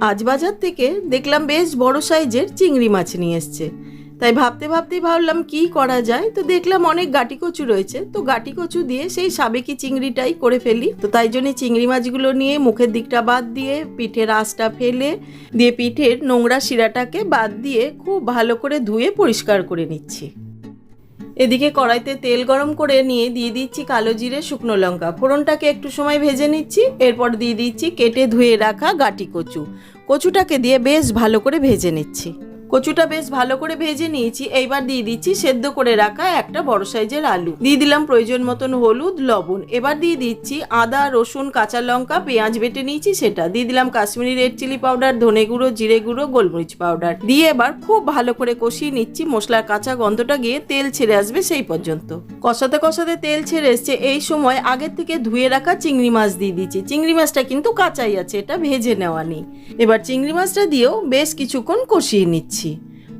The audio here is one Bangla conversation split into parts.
আজ বাজার থেকে দেখলাম বেশ বড় সাইজের চিংড়ি মাছ নিয়ে এসছে। তাই ভাবতে ভাবতেই ভাবলাম, কি করা যায়? তো দেখলাম অনেক গাটি কচু রয়েছে। তো গাটি কচু দিয়ে সেই সাবেকি চিংড়িটাই করে ফেলি। তো তাই জন্য চিংড়ি মাছগুলো নিয়ে মুখের দিকটা বাদ দিয়ে, পিঠের আঁশটা ফেলে দিয়ে পিঠের নোংরা শিরাটাকে বাদ দিয়ে খুব ভালো করে ধুয়ে পরিষ্কার করে নিচ্ছি। এদিকে কড়াইতে তেল গরম করে নিয়ে দিয়ে দিচ্ছি কালো জিরে, শুকনো লঙ্কা। ফোড়নটাকে একটু সময় ভেজে নিচ্ছি, এরপর দিয়ে দিচ্ছি কেটে ধুয়ে রাখা গাটি কচু। কচুটাকে দিয়ে বেশ ভালো করে ভেজে নিচ্ছি। কচুটা বেশ ভালো করে ভেজে নিয়েছি। এইবার দিয়ে দিচ্ছি সেদ্ধ করে রাখা একটা বড় সাইজের আলু। দিয়ে দিলাম প্রয়োজন মতন হলুদ, লবণ। এবার দিয়ে দিচ্ছি আদা, রসুন, কাঁচা লঙ্কা, পেঁয়াজ বেটে নিয়েছি সেটা। দিয়ে দিলাম কাশ্মীরি রেড চিলি পাউডার, ধনে গুঁড়ো, জিরে গুঁড়ো, গোলমরিচ পাউডার। দিয়ে এবার খুব ভালো করে কষিয়ে নিচ্ছি। মশলার কাঁচা গন্ধটা গিয়ে তেল ছেড়ে আসবে সেই পর্যন্ত। কষাতে কষাতে তেল ছেড়ে এসছে। এই সময় আগের থেকে ধুয়ে রাখা চিংড়ি মাছ দিয়ে দিচ্ছি চিংড়ি মাছটা কিন্তু কাঁচাই আছে, এটা ভেজে নেওয়া নেই। এবার চিংড়ি মাছটা দিয়েও বেশ কিছুক্ষণ কষিয়ে নিচ্ছি।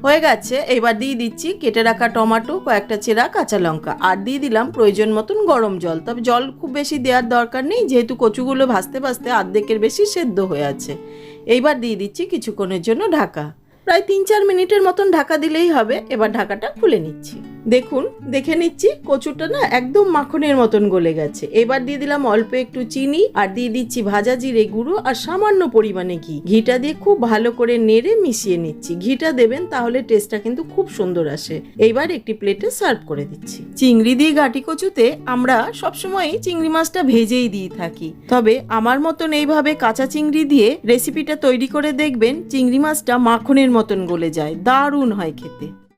হয়ে গেছে, এবার দিয়ে দিচ্ছি কেটে রাখা টমাটো, কয়েকটা চেরা কাঁচা লঙ্কা। আর দিয়ে দিলাম প্রয়োজন মতন গরম জল। তবে জল খুব বেশি দেওয়ার দরকার নেই, যেহেতু কচুগুলো ভাজতে ভাজতে অর্ধেকের বেশি সেদ্ধ হয়ে আছে। এইবার দিয়ে দিচ্ছি কিছুক্ষণের জন্য ঢাকা। প্রায় তিন চার মিনিটের মতন ঢাকা দিলেই হবে। এবার ঢাকাটা খুলে নিচ্ছি। দেখুন, দেখে নিচ্ছি কচুটা না একদম মাখনের মতন গলে গেছে। এবার দিয়ে দিলাম অল্প একটু চিনি, আর দিয়ে দিচ্ছি ভাজা জিরে গুঁড়ো আর সামান্য পরিমাণে ঘি। ঘিটা দিয়ে খুব ভালো করে নেড়ে মিশিয়ে নিচ্ছি। ঘিটা দেবেন তাহলে টেস্টটা কিন্তু খুব সুন্দর আসে। এইবার একটি প্লেটে সার্ভ করে দিচ্ছি। চিংড়ি দিয়ে গাটি কচুতে আমরা সবসময়ই চিংড়ি মাছটা ভেজেই দিয়ে থাকি। তবে আমার মতন এইভাবে কাঁচা চিংড়ি দিয়ে রেসিপিটা তৈরি করে দেখবেন, চিংড়ি মাছটা মাখনের মতন গলে যায়। দারুণ হয় খেতে।